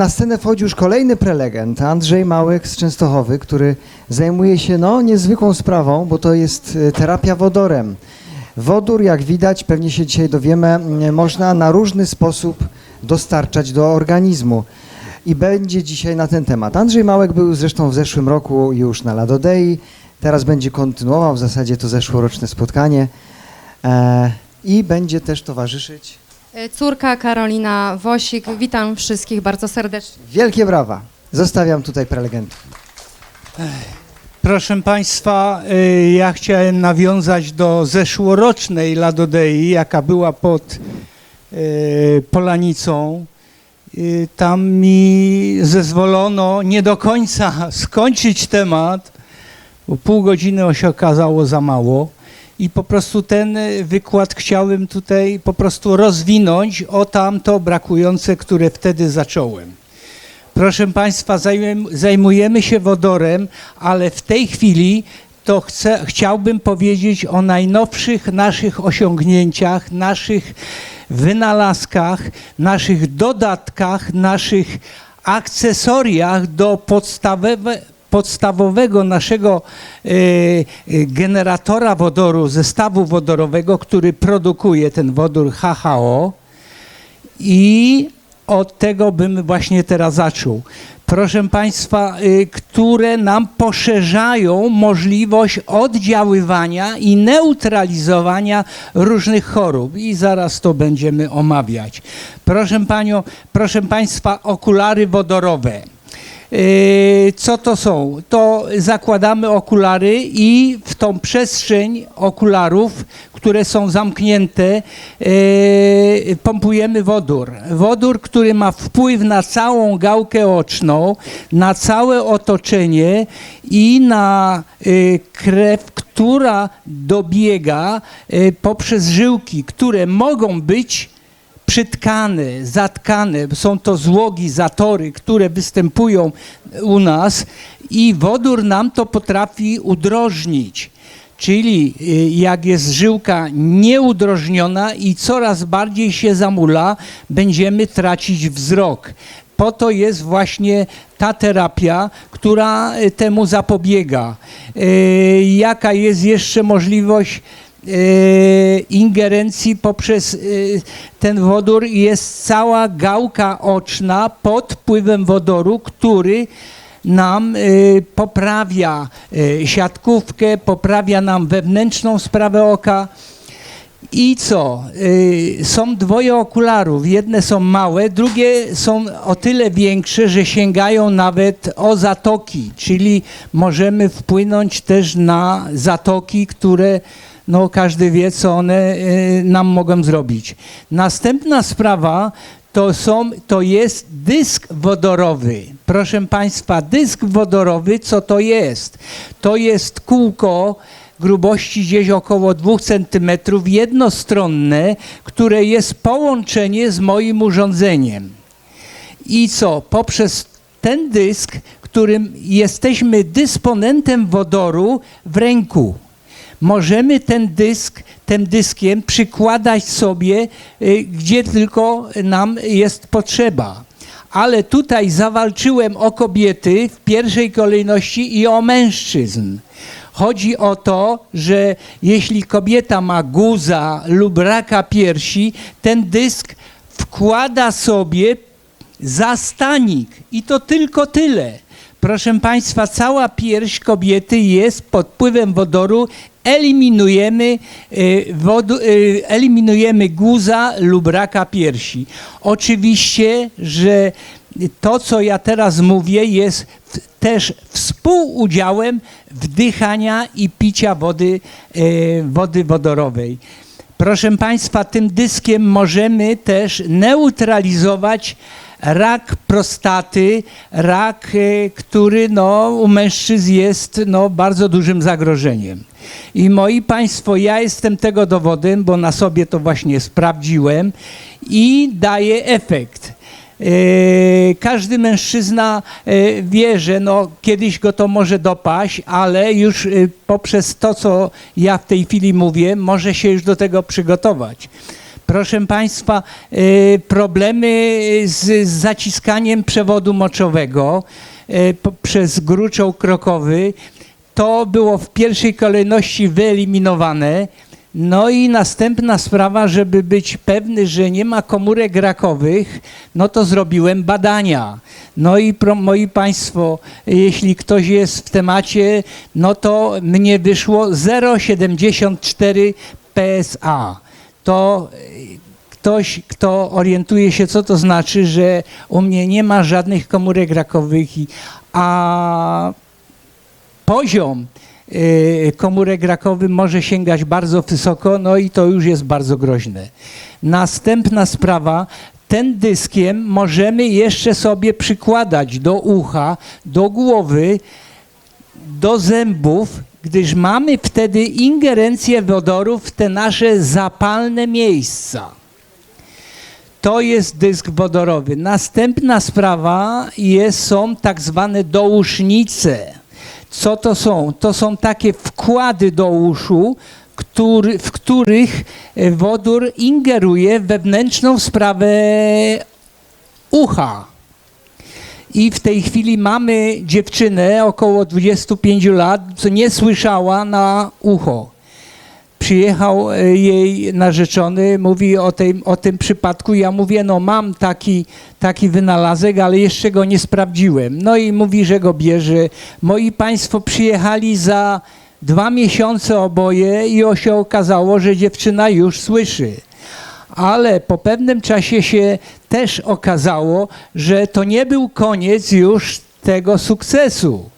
Na scenę wchodzi już kolejny prelegent, Andrzej Małek z Częstochowy, który zajmuje się no, niezwykłą sprawą, bo to jest e, terapia wodorem. Wodór, jak widać, pewnie się dzisiaj dowiemy, można na różny sposób dostarczać do organizmu. I będzie dzisiaj na ten temat. Andrzej Małek był zresztą w zeszłym roku już na Ladodei, teraz będzie kontynuował w zasadzie to zeszłoroczne spotkanie e, i będzie też towarzyszyć. E, Córka Karolina Wosik, witam wszystkich bardzo serdecznie. Wielkie brawa. Zostawiam tutaj prelegentów. Proszę Państwa, y, ja chciałem nawiązać do zeszłorocznej Ladodei, jaka była pod y, Polanicą. Y, Tam mi zezwolono nie do końca skończyć temat, bo pół godziny się okazało za mało. I po prostu ten y, wykład chciałem tutaj po prostu rozwinąć o tamto brakujące, które wtedy zacząłem. Proszę Państwa, zajmujemy- się wodorem, ale w tej chwili to chcę, chciałbym powiedzieć o najnowszych naszych osiągnięciach, naszych wynalazkach, naszych dodatkach, naszych akcesoriach do podstawowe, podstawowego naszego e, e, generatora wodoru, zestawu wodorowego, który produkuje ten wodór HHO. I od tego bym właśnie teraz zaczął. Proszę Państwa, y, które nam poszerzają możliwość oddziaływania i neutralizowania różnych chorób. I zaraz to będziemy omawiać. Proszę Panią, proszę Państwa, okulary wodorowe. Yy, Co to są? To zakładamy okulary i w tą przestrzeń okularów, które są zamknięte, yy, pompujemy wodór. Wodór, który ma wpływ na całą gałkę oczną, na całe otoczenie i na yy, krew, która dobiega poprzez żyłki, które mogą być przytkane, zatkane, są to złogi, zatory, które występują u nas i wodór nam to potrafi udrożnić. Czyli y, jak jest żyłka nieudrożniona i coraz bardziej się zamula, będziemy tracić wzrok. Po to jest właśnie ta terapia, która y, temu zapobiega. Y, Jaka jest jeszcze możliwość ingerencji poprzez e, ten wodór jest cała gałka oczna pod wpływem wodoru, który nam e, poprawia siatkówkę, poprawia nam wewnętrzną sprawę oka. I co? Y, Są dwoje okularów. Jedne są małe, drugie są o tyle większe, że sięgają nawet o zatoki, czyli możemy wpłynąć też na zatoki, które no, każdy wie, co one y, nam mogą zrobić. Następna sprawa to, są, to jest dysk wodorowy. Proszę Państwa, dysk wodorowy, co to jest? To jest kółko, grubości gdzieś około 2 cm, jednostronne, które jest połączenie z moim urządzeniem. I co? Poprzez ten dysk, którym jesteśmy dysponentem wodoru w ręku. Możemy ten dysk, tym dyskiem przykładać sobie, y, gdzie tylko nam jest potrzeba. Ale tutaj zawalczyłem o kobiety w pierwszej kolejności i o mężczyzn. Chodzi o to, że jeśli kobieta ma guza lub raka piersi, ten dysk wkłada sobie zastanik i to tylko tyle. Proszę Państwa, cała pierś kobiety jest pod wpływem wodoru. Eliminujemy, y, wodu, y, eliminujemy guza lub raka piersi. Oczywiście, że to, co ja teraz mówię, jest też współudziałem wdychania i picia wody, y, wody wodorowej. Proszę Państwa, tym dyskiem możemy też neutralizować rak prostaty, rak, e, który no, u mężczyzn jest no, bardzo dużym zagrożeniem. I moi Państwo, ja jestem tego dowodem, bo na sobie to właśnie sprawdziłem i daje efekt. E, Każdy mężczyzna e, wie, że no, kiedyś go to może dopaść, ale już poprzez to, co ja w tej chwili mówię, może się już do tego przygotować. Proszę Państwa, y, problemy z, z zaciskaniem przewodu moczowego y, przez gruczoł krokowy to było w pierwszej kolejności wyeliminowane. No i następna sprawa, żeby być pewny, że nie ma komórek rakowych, no to zrobiłem badania. No i pro, moi Państwo, jeśli ktoś jest w temacie, no to mnie wyszło 0,74 PSA. To y, ktoś, kto orientuje się, co to znaczy, że u mnie nie ma żadnych komórek rakowych, a poziom y, komórek rakowych może sięgać bardzo wysoko, no i to już jest bardzo groźne. Następna sprawa, ten dyskiem możemy jeszcze sobie przykładać do ucha, do głowy, do zębów, gdyż mamy wtedy ingerencję wodorów w te nasze zapalne miejsca. To jest dysk wodorowy. Następna sprawa jest, są tak zwane dousznice. Co to są? To są takie wkłady do uszu, który, w których wodór ingeruje wewnętrzną sprawę ucha. I w tej chwili mamy dziewczynę około 25 lat, co nie słyszała na ucho. Przyjechał e, jej narzeczony, mówi o, tej, o tym przypadku. Ja mówię, no mam taki, taki wynalazek, ale jeszcze go nie sprawdziłem. No i mówi, że go bierze. Moi państwo przyjechali za dwa miesiące oboje i się okazało, że dziewczyna już słyszy ale po pewnym czasie się też okazało, że to nie był koniec już tego sukcesu.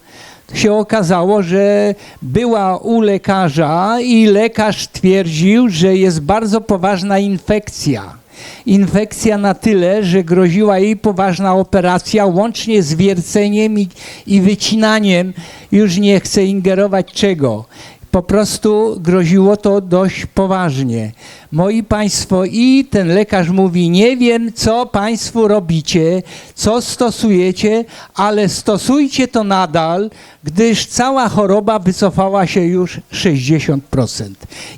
Się okazało, że była u lekarza i lekarz twierdził, że jest bardzo poważna infekcja. Infekcja na tyle, że groziła jej poważna operacja, łącznie z wierceniem i, i wycinaniem. Już nie chcę ingerować czego po prostu groziło to dość poważnie. Moi Państwo, i ten lekarz mówi, nie wiem, co Państwo robicie, co stosujecie, ale stosujcie to nadal, gdyż cała choroba wycofała się już 60%.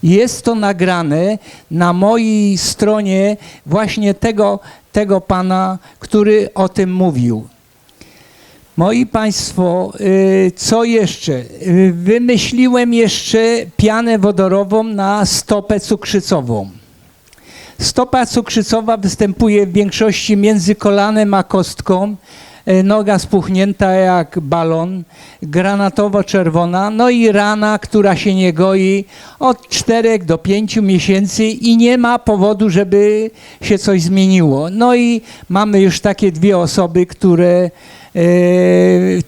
Jest to nagrane na mojej stronie właśnie tego, tego pana, który o tym mówił. Moi Państwo, y, co jeszcze? Y, Wymyśliłem jeszcze pianę wodorową na stopę cukrzycową. Stopa cukrzycowa występuje w większości między kolanem a kostką. Y, Noga spuchnięta jak balon, granatowo-czerwona, no i rana, która się nie goi od 4 do 5 miesięcy i nie ma powodu, żeby się coś zmieniło. No i mamy już takie dwie osoby, które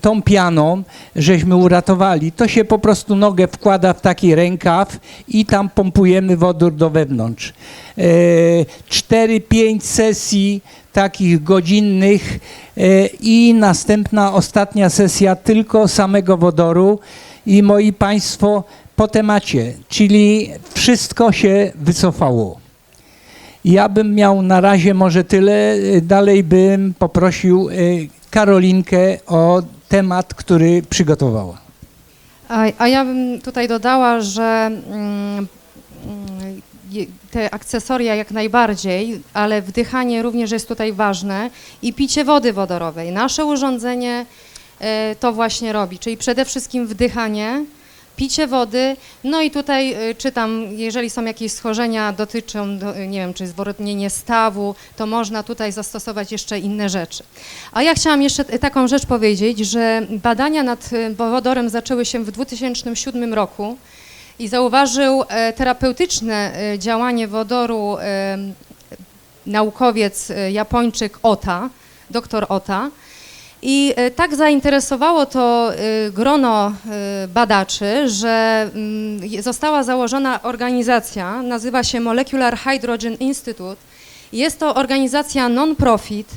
tą pianą żeśmy uratowali. To się po prostu nogę wkłada w taki rękaw i tam pompujemy wodór do wewnątrz. E, 4-5 sesji takich godzinnych e, i następna, ostatnia sesja tylko samego wodoru i moi Państwo po temacie, czyli wszystko się wycofało. Ja bym miał na razie może tyle, dalej bym poprosił Karolinkę o temat, który przygotowała. A, a ja bym tutaj dodała, że mm, mm, te akcesoria jak najbardziej, ale wdychanie również jest tutaj ważne i picie wody wodorowej. Nasze urządzenie e, to właśnie robi, czyli przede wszystkim wdychanie, picie wody, no i tutaj e, czytam, jeżeli są jakieś schorzenia dotyczą, do, nie wiem, czy zwyrodnienie stawu, to można tutaj zastosować jeszcze inne rzeczy. A ja chciałam jeszcze t- taką rzecz powiedzieć, że badania nad wodorem zaczęły się w 2007 roku i zauważył terapeutyczne działanie wodoru naukowiec Japończyk Ota, doktor Ota. I e, tak zainteresowało to e, grono e, badaczy, że mm, została założona organizacja, nazywa się Molecular Hydrogen Institute. Jest to organizacja non-profit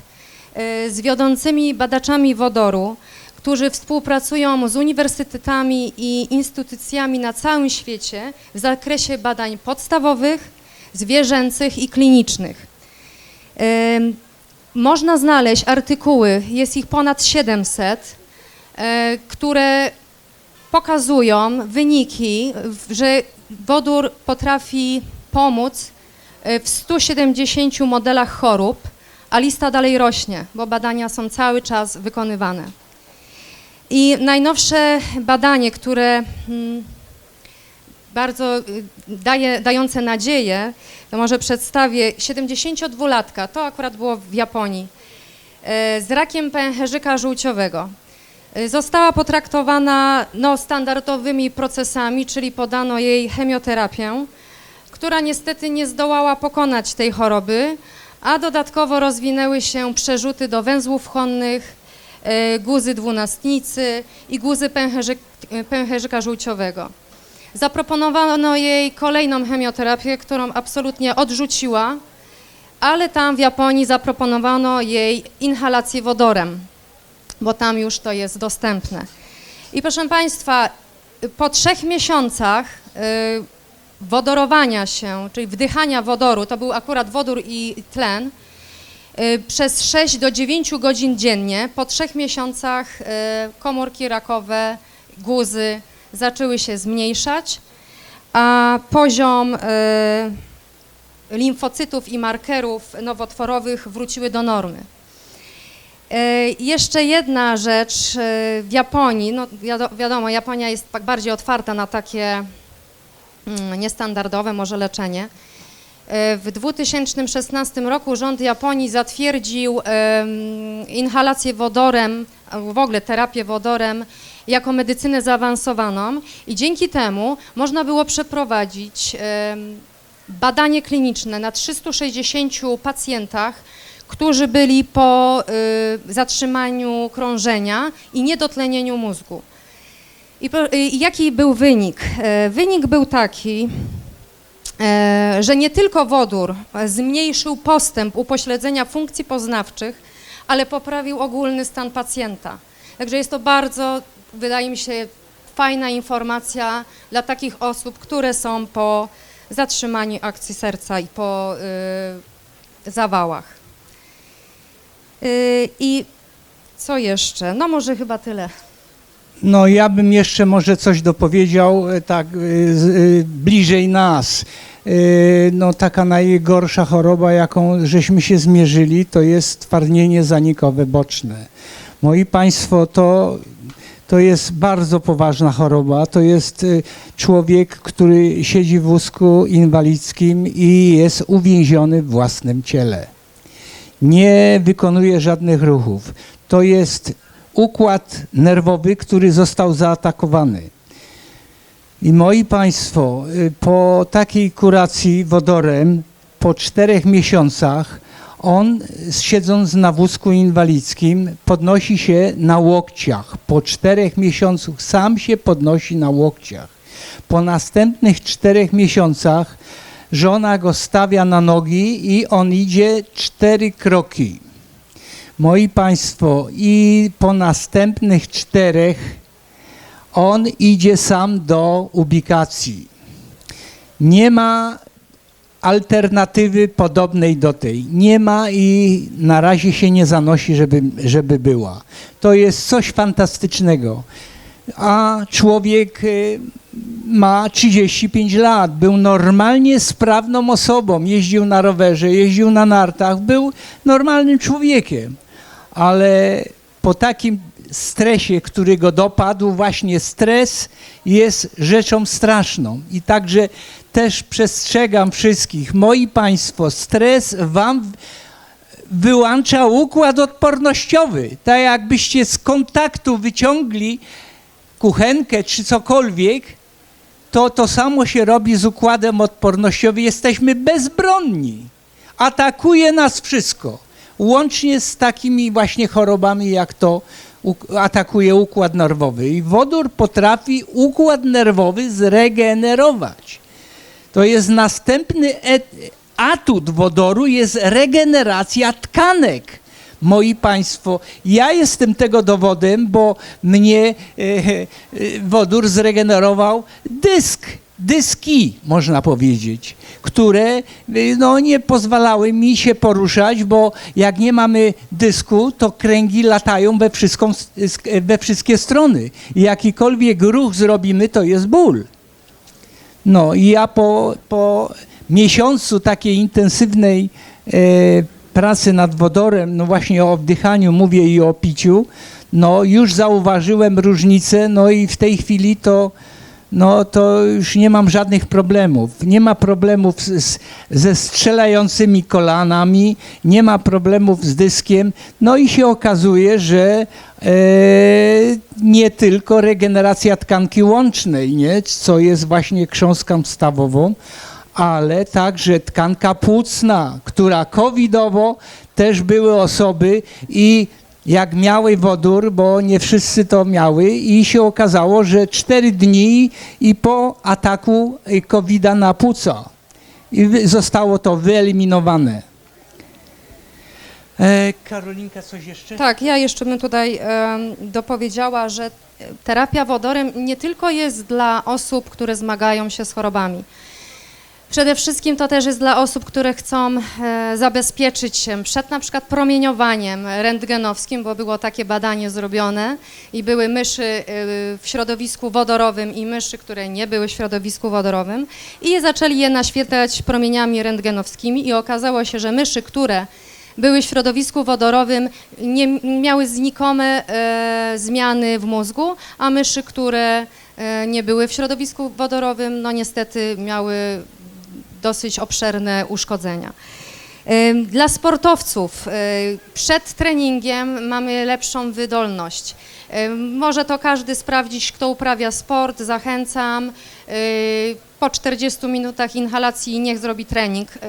z wiodącymi badaczami wodoru, którzy współpracują z uniwersytetami i instytucjami na całym świecie w zakresie badań podstawowych, zwierzęcych i klinicznych. Można znaleźć artykuły, jest ich ponad 700, e, które pokazują wyniki, że wodór potrafi pomóc y, w 170 modelach chorób, a lista dalej rośnie, bo badania są cały czas wykonywane. I najnowsze badanie, które mm, bardzo y, daje, dające nadzieję, to może przedstawię 72-latka, to akurat było w Japonii, e, z rakiem pęcherzyka żółciowego. E, Została potraktowana no, standardowymi procesami, czyli podano jej chemioterapię, która niestety nie zdołała pokonać tej choroby, a dodatkowo rozwinęły się przerzuty do węzłów chłonnych, e, guzy dwunastnicy i guzy pęcherzyk, pęcherzyka żółciowego. Zaproponowano jej kolejną chemioterapię, którą absolutnie odrzuciła, ale tam w Japonii zaproponowano jej inhalację wodorem, bo tam już to jest dostępne. I proszę Państwa, po trzech miesiącach y, wodorowania się, czyli wdychania wodoru, to był akurat wodór i tlen, y, przez 6 do 9 godzin dziennie, po trzech miesiącach y, komórki rakowe, guzy zaczęły się zmniejszać, a poziom y, limfocytów i markerów nowotworowych wróciły do normy. Y, Jeszcze jedna rzecz y, w Japonii, no wiado- wiadomo, Japonia jest tak bardziej otwarta na takie mm, niestandardowe może leczenie. W 2016 roku rząd Japonii zatwierdził inhalację wodorem, w ogóle terapię wodorem jako medycynę zaawansowaną i dzięki temu można było przeprowadzić badanie kliniczne na 360 pacjentach, którzy byli po y, zatrzymaniu krążenia i niedotlenieniu mózgu. I, i jaki był wynik? E, Wynik był taki, e, że nie tylko wodór zmniejszył postęp upośledzenia funkcji poznawczych, ale poprawił ogólny stan pacjenta. Także jest to bardzo, wydaje mi się, fajna informacja dla takich osób, które są po zatrzymaniu akcji serca i po y, zawałach. Y, I co jeszcze? No może chyba tyle. No ja bym jeszcze może coś dopowiedział e, tak z, e, bliżej nas. E, No taka najgorsza choroba, jaką żeśmy się zmierzyli, to jest twardnienie zanikowe boczne. Moi Państwo, to, to jest bardzo poważna choroba. To jest e, człowiek, który siedzi w wózku inwalidzkim i jest uwięziony w własnym ciele. Nie wykonuje żadnych ruchów. To jest układ nerwowy, który został zaatakowany. I moi Państwo, y, po takiej kuracji wodorem, po czterech miesiącach, on y, siedząc na wózku inwalidzkim podnosi się na łokciach. Po czterech miesiącach sam się podnosi na łokciach. Po następnych czterech miesiącach żona go stawia na nogi i on idzie cztery kroki. Moi Państwo, i po następnych czterech on idzie sam do ubikacji. Nie ma alternatywy podobnej do tej. Nie ma i na razie się nie zanosi, żeby, żeby była. To jest coś fantastycznego. A człowiek y, ma 35 lat, był normalnie sprawną osobą, jeździł na rowerze, jeździł na nartach, był normalnym człowiekiem ale po takim stresie, który go dopadł, właśnie stres jest rzeczą straszną. I także też przestrzegam wszystkich, moi Państwo, stres Wam wyłącza układ odpornościowy. Tak jakbyście z kontaktu wyciągli kuchenkę czy cokolwiek, to to samo się robi z układem odpornościowym. Jesteśmy bezbronni. Atakuje nas wszystko. Łącznie z takimi właśnie chorobami, jak to atakuje układ nerwowy. I wodór potrafi układ nerwowy zregenerować. To jest następny atut wodoru, jest regeneracja tkanek. Moi Państwo, ja jestem tego dowodem, bo mnie e, e, wodór zregenerował dysk, dyski, można powiedzieć, które e, no, nie pozwalały mi się poruszać, bo jak nie mamy dysku, to kręgi latają we, we wszystkie strony. Jakikolwiek ruch zrobimy, to jest ból. No i ja po, po, miesiącu takiej intensywnej e, pracy nad wodorem, no właśnie o wdychaniu mówię i o piciu, no już zauważyłem różnicę, no i w tej chwili to, no to już nie mam żadnych problemów. Nie ma problemów z, ze strzelającymi kolanami, nie ma problemów z dyskiem, no i się okazuje, że e, nie tylko regeneracja tkanki łącznej, nie, co jest właśnie książką stawową, ale także tkanka płucna, która covidowo też były osoby i jak miały wodór, bo nie wszyscy to miały i się okazało, że cztery dni i po ataku covida na płuca i zostało to wyeliminowane. E, Karolinka, coś jeszcze? Tak, ja jeszcze bym tutaj em, dopowiedziała, że terapia wodorem nie tylko jest dla osób, które zmagają się z chorobami. Przede wszystkim to też jest dla osób, które chcą e, zabezpieczyć się przed na przykład promieniowaniem rentgenowskim, bo było takie badanie zrobione i były myszy e, w środowisku wodorowym i myszy, które nie były w środowisku wodorowym i je zaczęli je naświetlać promieniami rentgenowskimi i okazało się, że myszy, które były w środowisku wodorowym, nie miały znikome e, zmiany w mózgu, a myszy, które e, nie były w środowisku wodorowym, no niestety miały dosyć obszerne uszkodzenia. Dla sportowców y, przed treningiem mamy lepszą wydolność. Może to każdy sprawdzić, kto uprawia sport, zachęcam. Y, Po 40 minutach inhalacji niech zrobi trening. Y,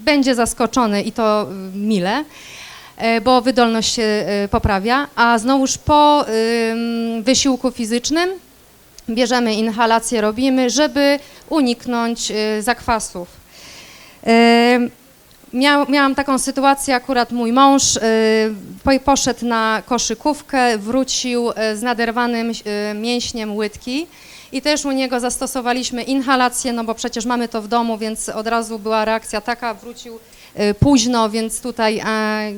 Będzie zaskoczony i to mile, bo wydolność się poprawia. A znowuż po wysiłku fizycznym bierzemy inhalację, robimy, żeby uniknąć y, zakwasów. Y, Miał, miałam taką sytuację, akurat mój mąż y, po- poszedł na koszykówkę, wrócił z naderwanym mięśniem łydki i też u niego zastosowaliśmy inhalację, no bo przecież mamy to w domu, więc od razu była reakcja taka, wrócił późno, więc tutaj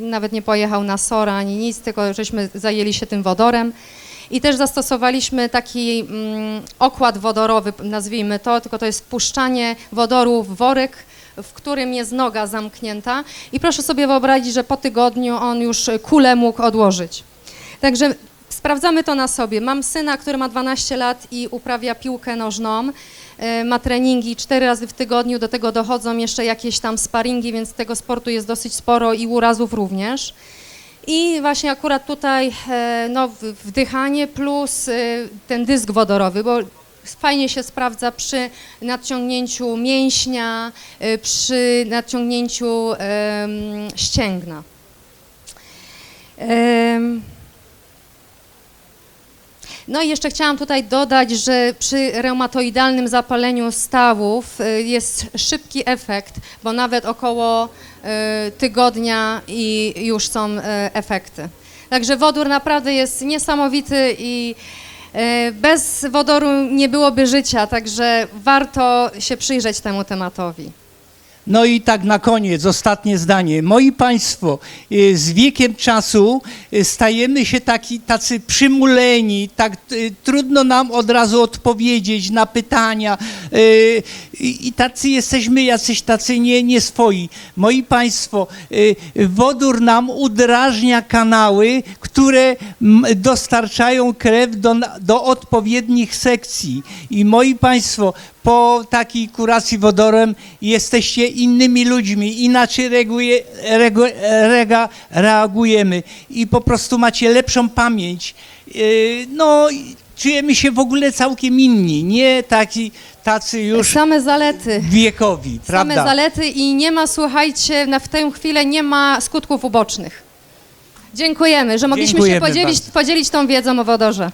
nawet nie pojechał na SOR ani nic, tylko żeśmy zajęli się tym wodorem. I też zastosowaliśmy taki mm, okład wodorowy, nazwijmy to, tylko to jest wpuszczanie wodoru w worek, w którym jest noga zamknięta. I proszę sobie wyobrazić, że po tygodniu on już kulę mógł odłożyć. Także sprawdzamy to na sobie. Mam syna, który ma 12 lat i uprawia piłkę nożną. e, Ma treningi cztery razy w tygodniu, do tego dochodzą jeszcze jakieś tam sparingi, więc tego sportu jest dosyć sporo i urazów również. I właśnie akurat tutaj e, no, wdychanie plus e, ten dysk wodorowy, bo fajnie się sprawdza przy nadciągnięciu mięśnia, e, przy nadciągnięciu ścięgna. No i jeszcze chciałam tutaj dodać, że przy reumatoidalnym zapaleniu stawów jest szybki efekt, bo nawet około tygodnia i już są y, efekty. Także wodór naprawdę jest niesamowity i y, bez wodoru nie byłoby życia, także warto się przyjrzeć temu tematowi. No i tak na koniec, ostatnie zdanie. Moi Państwo, y, z wiekiem czasu y, stajemy się taki, tacy przymuleni, tak y, trudno nam od razu odpowiedzieć na pytania i tacy jesteśmy, jacyś tacy nie, nie swoi. Moi Państwo, wodór nam udrażnia kanały, które dostarczają krew do, do odpowiednich sekcji. I moi Państwo, po takiej kuracji wodorem jesteście innymi ludźmi, inaczej reaguje, regu, rega, reagujemy i po prostu macie lepszą pamięć. Yy, No, czujemy się w ogóle całkiem inni, nie taki, tacy już Same zalety. wiekowi, Same prawda? zalety i nie ma, słuchajcie, na, w tę chwilę nie ma skutków ubocznych. Dziękujemy, że mogliśmy Dziękujemy się podzielić, bardzo. podzielić tą wiedzą o wodorze.